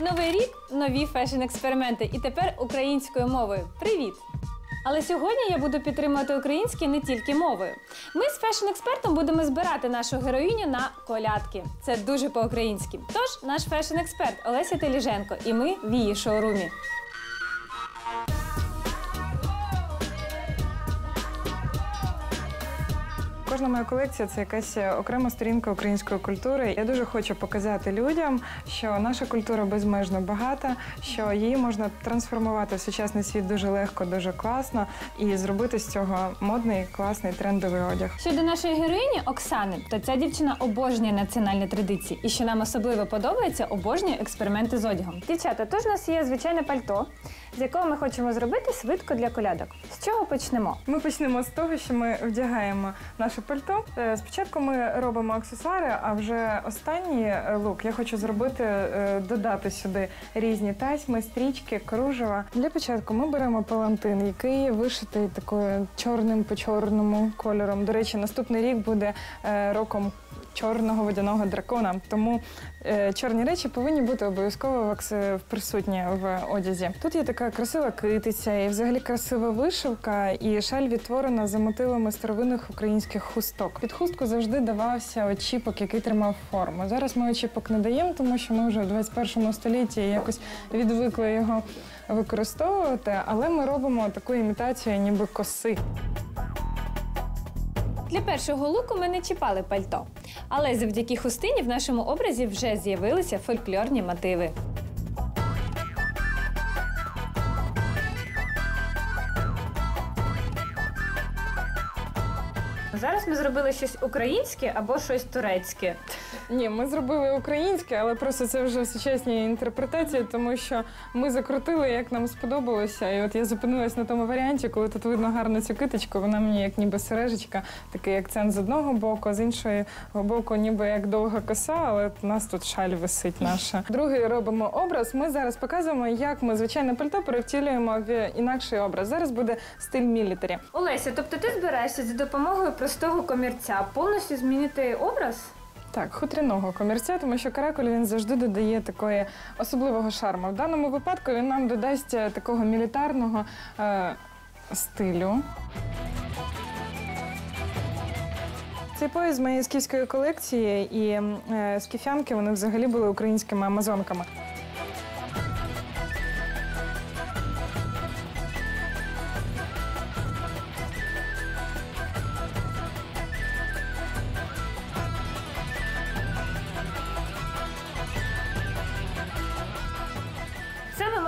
Новий рік нові фешн-експерименти. І тепер українською мовою. Привіт! Але сьогодні я буду підтримувати українські не тільки мовою. Ми з фешн-експертом будемо збирати нашу героїню на колядки. Це дуже по-українськи. Тож наш фешн-експерт Олеся Теліженко і ми в її шоурумі. Кожна моя колекція це якась окрема сторінка української культури. Я дуже хочу показати людям, що наша культура безмежно багата, що її можна трансформувати в сучасний світ дуже легко, дуже класно і зробити з цього модний, класний трендовий одяг. Щодо нашої героїні Оксани, то ця дівчина обожнює національні традиції, і що нам особливо подобається, обожнює експерименти з одягом. Дівчата, тож у нас є звичайне пальто, з якого ми хочемо зробити свитко для колядок. З чого почнемо? Ми почнемо з того, що ми вдягаємо наше пальто. Е, Спочатку ми робимо аксесуари, а вже останній е, лук я хочу зробити, е, додати сюди різні тасьми, стрічки, кружева. Для початку ми беремо палантин, який вишитий такою чорним по чорному кольором. До речі, наступний рік буде роком. Чорного водяного дракона, тому е, чорні речі повинні бути обов'язково присутні в одязі. Тут є така красива китиця, і взагалі красива вишивка, і шаль відтворена за мотивами старовинних українських хусток. Під хустку завжди давався очіпок, який тримав форму. Зараз ми очіпок не даємо, тому що ми вже в 21 столітті якось відвикли його використовувати, але ми робимо таку імітацію, ніби коси. Для першого луку ми не чіпали пальто, але завдяки хустині в нашому образі вже з'явилися фольклорні мотиви. Зараз ми зробили щось українське або щось турецьке. Ні, ми зробили українське, але просто це вже сучасні інтерпретації, тому що ми закрутили, як нам сподобалося. І от я зупинилась на тому варіанті, коли тут видно гарно цю киточку. Вона мені як ніби сережечка, такий акцент з одного боку, а з іншого боку, ніби як довга коса, але у нас тут шаль висить наша. Другий робимо образ. Ми зараз показуємо, як ми звичайне пальто перевтілюємо в інакший образ. Зараз буде стиль мілітарі. Олеся, тобто ти збираєшся за допомогою простого комірця повністю змінити образ? Так, хутряного комірця, тому що каракуль він завжди додає такої особливого шарму. В даному випадку він нам додасть е, такого мілітарного е, стилю. Цей пояс з моєї скіфської колекції і е, скіфянки вони взагалі були українськими амазонками.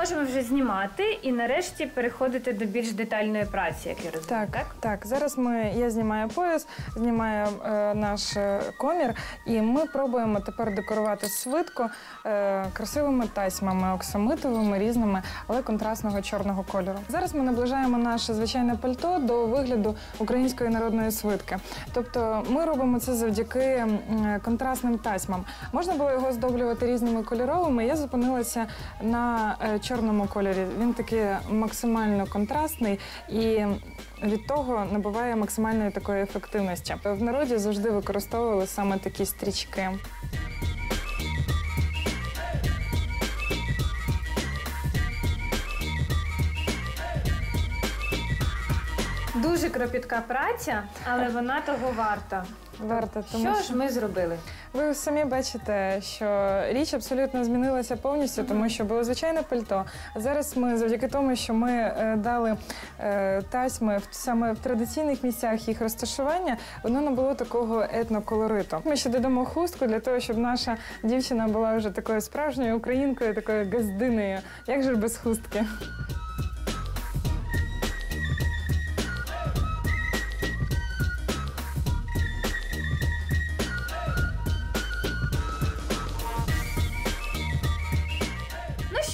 Можемо вже знімати і нарешті переходити до більш детальної праці, як я розумію. Так, так. Зараз ми я знімаю пояс, знімаю е, наш е, комір, і ми пробуємо тепер декорувати швидко е, красивими тасьмами, оксамитовими, різними, але контрастного чорного кольору. Зараз ми наближаємо наше звичайне пальто до вигляду української народної свитки. Тобто ми робимо це завдяки контрастним тасьмам. Можна було його здоблювати різними кольоровими. Я зупинилася на е, чорному кольорі. Він такий максимально контрастний і від того набуває максимальної такої ефективності. В народі завжди використовували саме такі стрічки. Дуже кропітка праця, але вона того варта. Варто, тому Що ж ми зробили? Ви самі бачите, що річ абсолютно змінилася повністю, тому що було звичайне пальто. А зараз ми, завдяки тому, що ми е, дали е, тасьми в саме в традиційних місцях їх розташування, воно набуло такого етноколориту. Ми ще додамо хустку для того, щоб наша дівчина була вже такою справжньою українкою, такою газдиною. Як же без хустки?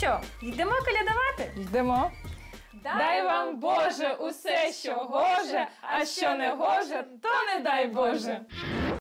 Що, йдемо колядувати? Йдемо. Дай вам Боже усе, що гоже, а що не гоже, то не дай Боже.